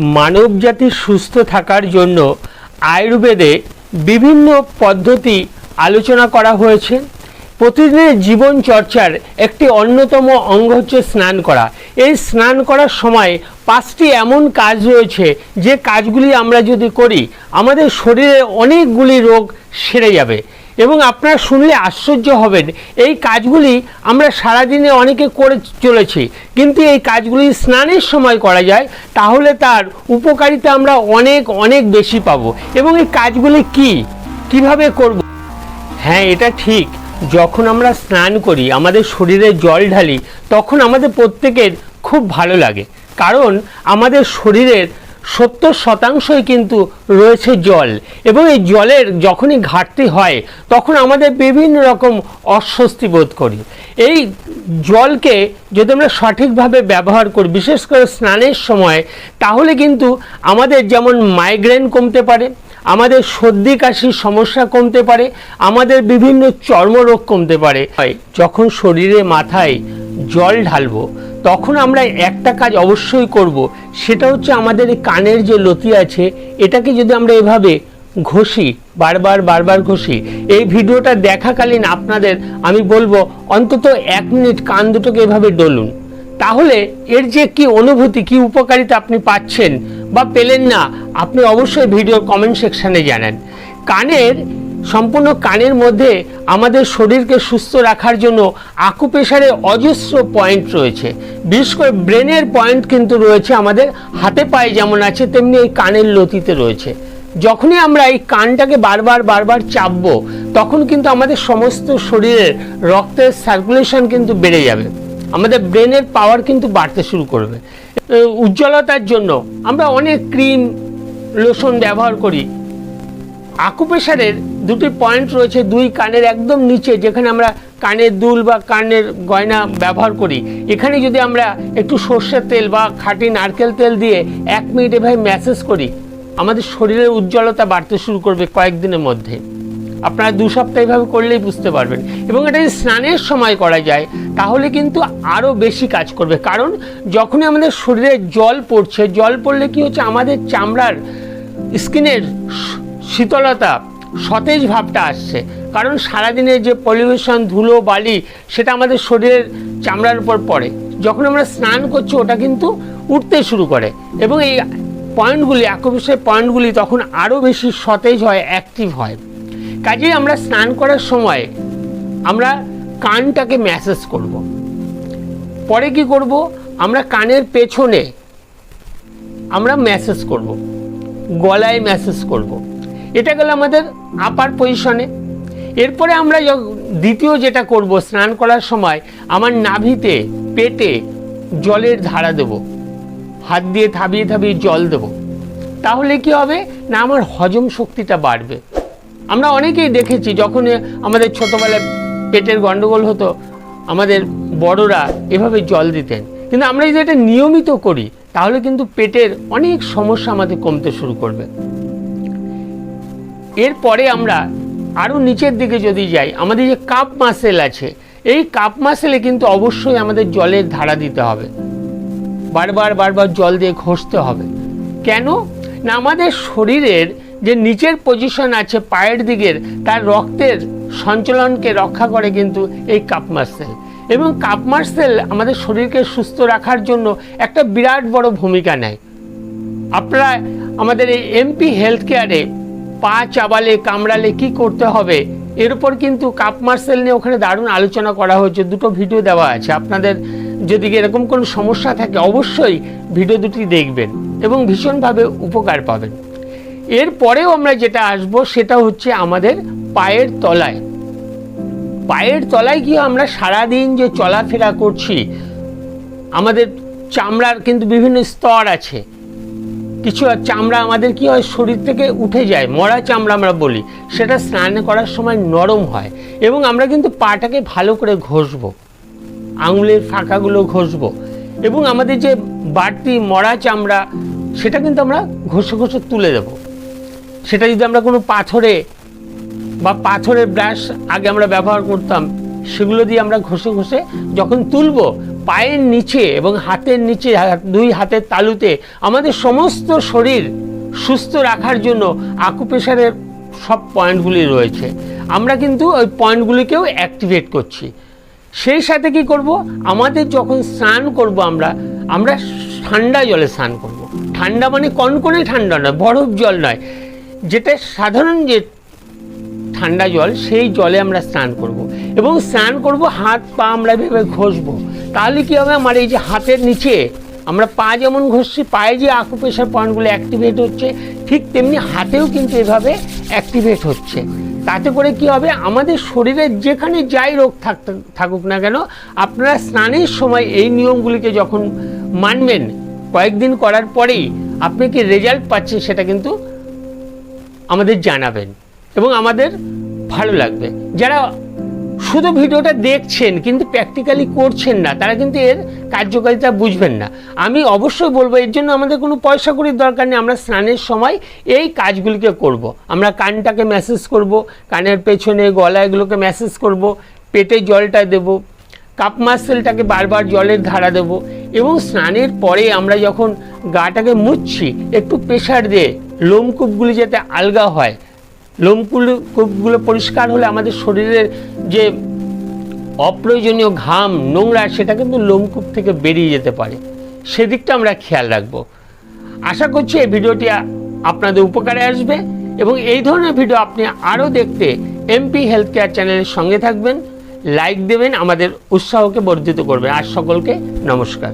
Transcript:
মানবজাতি সুস্থ থাকার জন্য আয়ুর্বেদে বিভিন্ন পদ্ধতি আলোচনা করা হয়েছে। প্রতিদিনের জীবন চর্চার একটি অন্যতম অঙ্গ হচ্ছে স্নান করা। এই স্নান করার সময় পাঁচটি এমন কাজ রয়েছে যে কাজগুলি আমরা যদি করি, আমাদের শরীরে অনেকগুলি রোগ সেরে যাবে। এবং আপনারা শুনলে আশ্চর্য হবেন। এই কাজগুলি আমরা সারাদিনে অনেকে করে চলেছি, কিন্তু এই কাজগুলি স্নানের সময় করা যায়, তাহলে তার উপকারিতা আমরা অনেক অনেক বেশি পাবো। এবং এই কাজগুলি কি? কীভাবে করব? হ্যাঁ এটা ঠিক। যখন আমরা স্নান করি, আমাদের শরীরে জল ঢালি, তখন আমাদের প্রত্যেকের খুব ভালো লাগে। কারণ আমাদের শরীরের সত্তর শতাংশই কিন্তু রয়েছে জল। এবং এই জলের যখনই ঘাটতি হয়, তখন আমাদের বিভিন্ন রকম অস্বস্তি বোধ করি। এই জলকে যদি আমরা সঠিকভাবে ব্যবহার করি, বিশেষ করে স্নানের সময়, তাহলে কিন্তু আমাদের যেমন মাইগ্রেন কমতে পারে, আমাদের সর্দি কাশির সমস্যা কমতে পারে, আমাদের বিভিন্ন চর্মরোগ কমতে পারে। যখন শরীরে মাথায় জল ঢালবো, তখন আমরা একটা কাজ অবশ্যই করব সেটা হচ্ছে আমাদের কানের যে লতি আছে, এটাকে যদি আমরা এভাবে ঘষি, বারবার বারবার ঘষি, এই ভিডিওটা দেখাকালীন আপনাদের আমি বলব অন্তত এক মিনিট কান দুটোকে এভাবে ডলুন। তাহলে এর যে কি অনুভূতি, কি উপকারিতা আপনি পাচ্ছেন বা পেলেন না, আপনি অবশ্যই ভিডিও কমেন্ট সেকশানে জানান। কানের সম্পূর্ণ কানের মধ্যে আমাদের শরীরকে সুস্থ রাখার জন্য আকুপ্রেশারের অজস্র পয়েন্ট রয়েছে। বিশেষ করে ব্রেনের পয়েন্ট কিন্তু রয়েছে আমাদের হাতে পায়ে যেমন আছে, তেমনি এই কানের লতিতে রয়েছে। যখনই আমরা এই কানটাকে বারবার বারবার চাপবো, তখন কিন্তু আমাদের সমস্ত শরীরের রক্তের সার্কুলেশন কিন্তু বেড়ে যাবে। আমাদের ব্রেনের পাওয়ার কিন্তু বাড়তে শুরু করবে। উজ্জ্বলতার জন্য আমরা অনেক ক্রিম লোশন ব্যবহার করি। আকুপ্রেশারের দুটি পয়েন্ট রয়েছে দুই কানের একদম নিচে, যেখানে আমরা কানের দুল বা কানের গয়না ব্যবহার করি। এখানে যদি আমরা একটু সর্ষের তেল বা খাঁটি নারকেল তেল দিয়ে এক মিনিট ভাই ম্যাসেজ করি, আমাদের শরীরের উজ্জ্বলতা বাড়তে শুরু করবে কয়েকদিনের মধ্যে। আপনারা দু সপ্তাহ এভাবে করলেই বুঝতে পারবেন। এবং এটা যদি স্নানের সময় করা যায়, তাহলে কিন্তু আরও বেশি কাজ করবে। কারণ যখনই আমাদের শরীরে জল পড়ছে, জল পড়লে কি হচ্ছে? আমাদের চামড়ার স্কিনের শীতলতা সতেজ ভাবটা আসছে কারণ সারাদিনের যে পলিউশন, ধুলো, বালি, সেটা আমাদের শরীরের চামড়ার উপর পড়ে যখন আমরা স্নান করছি, ওটা কিন্তু উঠতে শুরু করে এবং এই পয়েন্টগুলি আকুপেশার পয়েন্টগুলি তখন আরও বেশি সতেজ হয়, অ্যাক্টিভ হয় কাজেই আমরা স্নান করার সময় আমরা কানটাকে ম্যাসেজ করব। পরে কি করব আমরা কানের পেছনে আমরা ম্যাসেজ করব। গলায় ম্যাসেজ করব। এটা গেল আমাদের আপার পজিশনে এরপরে আমরা দ্বিতীয় যেটা করব, স্নান করার সময় আমার নাভিতে, পেটে জলের ধারা দেব। হাত দিয়ে থাবিয়ে থাবিয়ে জল দেব। তাহলে কি হবে? না, আমার হজম শক্তিটা বাড়বে। আমরা অনেকেই দেখেছি, যখন আমাদের ছোটোবেলায় পেটের গণ্ডগোল হতো, আমাদের বড়রা এভাবে জল দিতেন। কিন্তু আমরা যদি এটা নিয়মিত করি, তাহলে কিন্তু পেটের অনেক সমস্যা আমাদের কমতে শুরু করবে। এরপরে আমরা আরও নিচের দিকে যদি যাই, আমাদের যে কাপ মাসেল আছে, এই কাপ মাসেলে কিন্তু অবশ্যই আমাদের জলের ধারা দিতে হবে। বারবার বারবার জল দিয়ে ঘষতে হবে। কেন? না, আমাদের শরীরের যে নিচের পজিশন আছে, পায়ের দিকের, তার রক্তের সঞ্চালনকে রক্ষা করে কিন্তু এই কাপ মাসেল। এবং কাপ মাসেল আমাদের শরীরকে সুস্থ রাখার জন্য একটা বিরাট বড় ভূমিকা নেয়। আপনারা আমাদের এই এমপি হেলথ কেয়ারে পা চাবালে, কামড়ালে কি করতে হবে? এর উপর কিন্তু কাপ মার্সেল নিয়ে ওখানে দারুণ আলোচনা করা হয়েছে। দুটো ভিডিও দেওয়া আছে। আপনাদের যদি এরকম কোনো সমস্যা থাকে, অবশ্যই ভিডিও দুটি দেখবেন এবং ভীষণভাবে উপকার পাবেন। এরপরেও আমরা যেটা আসব, সেটা হচ্ছে আমাদের পায়ের তলায়। পায়ের তলায় গিয়ে আমরা সারাদিন যে চলাফেরা করছি, আমাদের চামড়ার কিন্তু বিভিন্ন স্তর আছে। কিছু চামড়া আমাদের কি হয়, শরীর থেকে উঠে যায়, মরা চামড়া আমরা বলি। সেটা স্নান করার সময় নরম হয় এবং আমরা কিন্তু পাটাকে ভালো করে ঘষবো, আঙুলের ফাঁকাগুলো ঘষবো এবং আমাদের যে বাড়তি মরা চামড়া, সেটা কিন্তু আমরা ঘষে ঘষে তুলে দেব। সেটা যদি আমরা কোনো পাথরে বা পাথরের ব্রাশ আগে আমরা ব্যবহার করতাম, সেগুলো দিয়ে আমরা ঘষে ঘষে যখন তুলবো পায়ের নিচে এবং হাতের নিচে দুই হাতের তালুতে আমাদের সমস্ত শরীর সুস্থ রাখার জন্য আকুপ্রেশারের সব পয়েন্টগুলি রয়েছে। আমরা কিন্তু ওই পয়েন্টগুলিকেও অ্যাক্টিভেট করছি। সেই সাথে কি করব? আমাদের যখন স্নান করব আমরা আমরা ঠান্ডা জলে স্নান করব। ঠান্ডা মানে কনকনে ঠান্ডা নয়, বরফ জল নয়। যেটা সাধারণ যে ঠান্ডা জল, সেই জলে আমরা স্নান করব। এবং স্নান করব হাত পা আমরা ভেবে ঘষবো। তাহলে কি হবে? আমার এই যে হাতের নিচে আমরা পা যেমন ঘষছি, পায়ে যে আকুপ্রেশার পয়েন্টগুলো অ্যাক্টিভেট হচ্ছে, ঠিক তেমনি হাতেও কিন্তু এভাবে অ্যাক্টিভেট হচ্ছে। তাতে করে কি হবে? আমাদের শরীরে যেখানে যাই রোগ থাকতে থাকুক না কেন, আপনারা স্নানের সময় এই নিয়মগুলিকে যখন মানবেন, কয়েকদিন করার পরেই আপনি কি রেজাল্ট পাচ্ছেন সেটা কিন্তু আমাদের জানাবেন এবং আমাদের ভালো লাগবে। যারা শুধু ভিডিওটা দেখছেন, কিন্তু প্র্যাকটিক্যালি করছেন না। তারা কিন্তু এর কার্যকারিতা বুঝবেন না। আমি অবশ্যই বলব, এর জন্য আমাদের কোনো পয়সা করির দরকার নেই। আমরা স্নানের সময় এই কাজগুলিকে করব। আমরা কানটাকে ম্যাসেজ করব, কানের পেছনে গলা এগুলোকে ম্যাসেজ করব, পেটে জলটা দেব কাপ মাসেলটাকে বারবার জলের ধারা দেব এবং স্নানের পরে আমরা যখন গাটাকে মুছছি একটু প্রেশার দিয়ে লোমকূপগুলি যাতে আলগা হয় লোমকূপগুলো কূপগুলো পরিষ্কার হলে আমাদের শরীরের যে অপ্রয়োজনীয় ঘাম, নোংরা, সেটা কিন্তু লোমকূপ থেকে বেরিয়ে যেতে পারে। সেদিকটা আমরা খেয়াল রাখব। আশা করছি এই ভিডিওটি আপনাদের উপকারে আসবে এবং এই ধরনের ভিডিও আপনি আরও দেখতে এমপি হেলথ কেয়ার চ্যানেলের সঙ্গে থাকবেন লাইক দেবেন, আমাদের উৎসাহকে বর্ধিত করবে আর সকলকে নমস্কার।